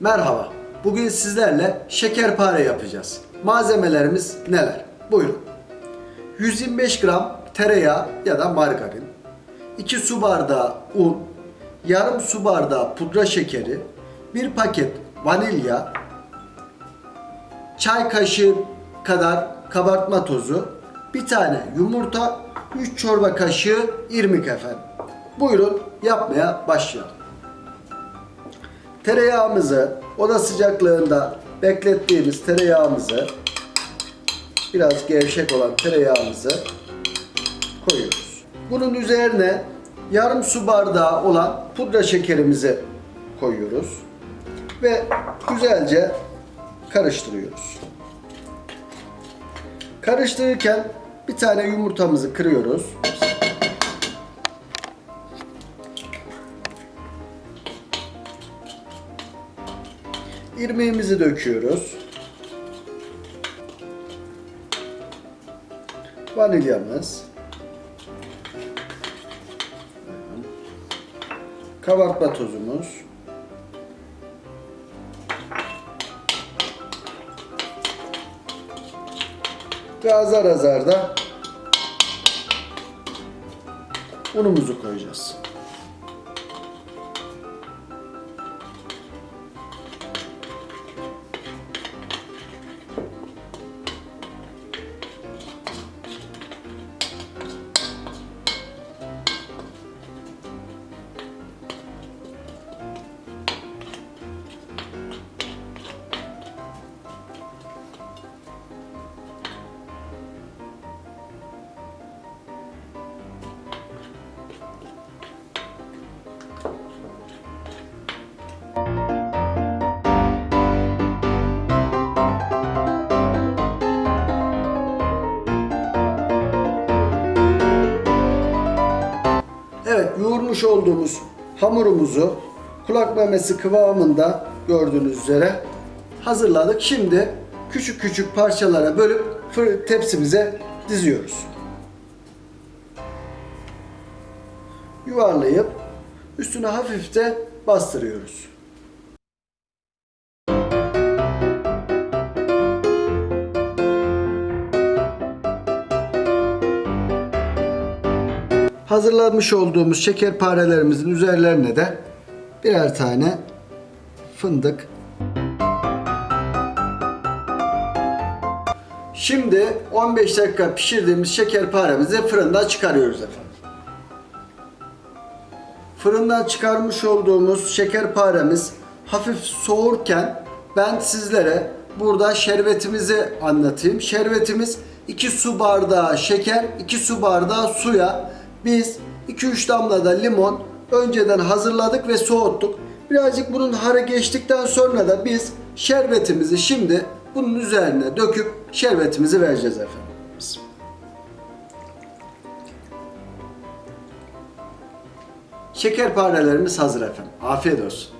Merhaba. Bugün sizlerle şekerpare yapacağız. Malzemelerimiz neler? Buyurun. 125 gram tereyağı ya da margarin, 2 su bardağı un, yarım su bardağı pudra şekeri, 1 paket vanilya, çay kaşığı kadar kabartma tozu, bir tane yumurta, 3 çorba kaşığı irmik efendim. Buyurun yapmaya başlayalım. Tereyağımızı oda sıcaklığında beklettiğimiz tereyağımızı biraz gevşek olan tereyağımızı koyuyoruz. Bunun üzerine yarım su bardağı olan pudra şekerimizi koyuyoruz ve güzelce karıştırıyoruz. Karıştırırken bir tane yumurtamızı kırıyoruz. İrmiğimizi döküyoruz. Vanilyamız. Kabartma tozumuz. Ve azar azar da unumuzu koyacağız. Yoğurmuş olduğumuz hamurumuzu kulak memesi kıvamında gördüğünüz üzere hazırladık. Şimdi küçük küçük parçalara bölüp tepsimize diziyoruz. Yuvarlayıp üstüne hafifçe bastırıyoruz. Hazırlamış olduğumuz şekerparelerimizin üzerlerine de birer tane fındık. Şimdi 15 dakika pişirdiğimiz şekerparemizi fırından çıkarıyoruz efendim. Fırından çıkarmış olduğumuz şekerparemiz hafif soğurken ben sizlere burada şerbetimizi anlatayım. Şerbetimiz 2 su bardağı şeker, 2 su bardağı suya biz 2-3 damla da limon önceden hazırladık ve soğuttuk. Birazcık bunun harı geçtikten sonra da biz şerbetimizi şimdi bunun üzerine döküp şerbetimizi vereceğiz efendim. Şekerparelerimiz hazır efendim. Afiyet olsun.